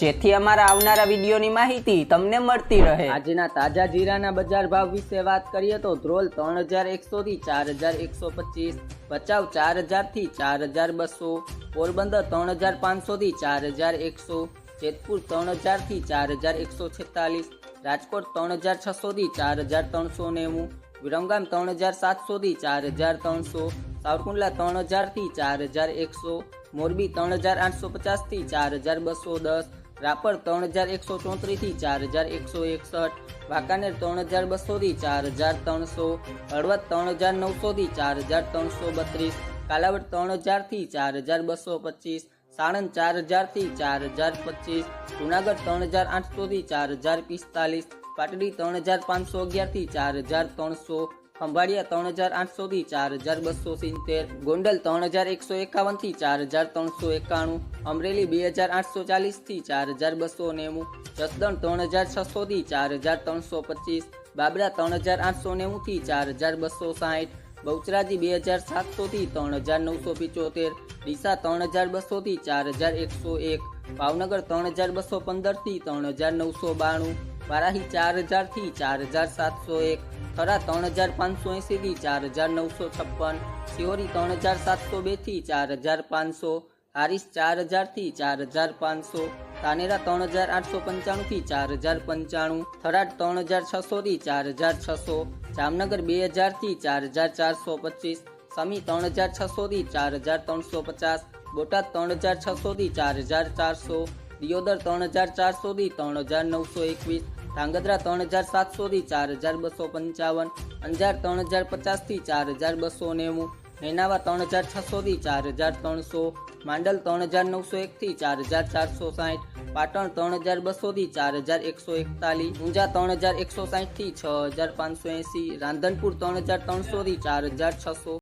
જેથી અમારા આવનારા વિડીયોની માહિતી તમને મળતી રહે. આજના તાજા જીરાના બજાર ભાવ વિશે વાત કરીએ તો ધ્રોલ ત્રણ હજાર એકસોથી ચાર હજાર એકસો પચીસ, ભચાઉ ચાર હજારથી ચાર હજાર બસો, પોરબંદર ત્રણ હજાર પાંચસોથી ચાર હજાર એકસો, જેતપુર ત્રણ હજારથી ચાર હજાર એકસો છેતાલીસ, રાજકોટ ત્રણ હજાર છસોથી ચાર હજાર ત્રણસો નેવું, વિરમગામ ત્રણ હજાર સાતસોથી ચાર હજાર ત્રણસો, સાવરકુંડલા ત્રણ હજારથી ચાર હજાર એકસો, મોરબી ત્રણ હજાર આઠસો પચાસથી ચાર હજાર બસો દસ રાપર ત્રણ હજાર એકસો ચોત્રીસથી ચાર હજાર એકસો એકસઠ, વાંકાનેર ત્રણ હજાર બસોથી ચાર હજાર ત્રણસો, હળવદ ત્રણ હજાર નવસોથી ચાર હજાર ત્રણસો બત્રીસ, કાલાવડ ત્રણ હજારથી ચાર હજાર બસો પચીસ, સાણંદ ચાર હજારથી ચાર હજાર પચીસ, જુનાગઢ ત્રણ હજાર આઠસોથી ચાર હજાર પિસ્તાલીસ, પાટડી ત્રણ હજાર પાંચસો અગિયારથી ચાર હજાર ત્રણસો ખંભાળિયા ત્રણ હજાર આઠસોથી ચાર હજાર બસો સિત્તેર, ગોંડલ ત્રણ હજાર એકસો એકાવનથી ચાર હજાર ત્રણસો એકાણું, અમરેલી બે હજાર આઠસો ચાલીસથી ચાર હજાર બસો નેવું, જસદણ ત્રણ હજાર છસોથી ચાર હજાર ત્રણસો પચીસ, બાબરા ત્રણ હજાર આઠસો નેવુંથી ચાર હજાર બસો સાઠ, બહુચરાજી બે હજાર સાતસોથી ત્રણ હજાર નવસો પિચોતેર, ડીસા ત્રણ હજાર બસોથી ચાર હજાર એકસો એક, ભાવનગર ત્રણ હજાર બસો પંદરથી ત્રણ હજાર નવસો બાણું વારાહી ચાર હજારથી ચાર હજાર સાતસો એક થરા ત્રણ હજાર પાંચસો એંસીથી ચાર હજાર નવસો છપ્પન સિહોરી ત્રણ હજાર સાતસો બેથી ચાર હજાર પાંચસો હારીસ ચાર હજારથી ચાર હજાર પાંચસો તાનેરા ત્રણ હજાર આઠસો પંચાણુંથી ચાર હજાર પંચાણું થરાદ ત્રણ હજાર છસોથી ચાર હજાર છસો જામનગર બે હજારથી ચાર હજાર ચારસો પચીસ સમી ત્રણ હજાર છસોથી ચાર હજાર ત્રણસો પચાસ બોટાદ ત્રણ હજાર છસોથી ચાર હજાર ચારસો દિયોદર ત્રણ હજાર ચારસોથી ત્રણ હજાર નવસો એકવીસ, ધાંગધ્રા ત્રણ હજાર સાતસોથી ચાર હજાર બસો પંચાવન, અંજાર ત્રણ હજાર પચાસથી ચાર હજાર બસો નેવું નેનાવા ત્રણ હજાર છસોથી ચાર હજાર ત્રણસો, માંડલ ત્રણ હજાર નવસો એકથી ચાર હજાર ચારસો સાઠ, પાટણ ત્રણ હજાર બસોથી ચાર હજાર એકસો એકતાલીસ, ઊંઝા ત્રણ હજાર એકસો સાઠથી છ હજાર પાંચસો એંસી, રાંધનપુર ત્રણ હજાર ત્રણસોથી ચાર હજાર છસો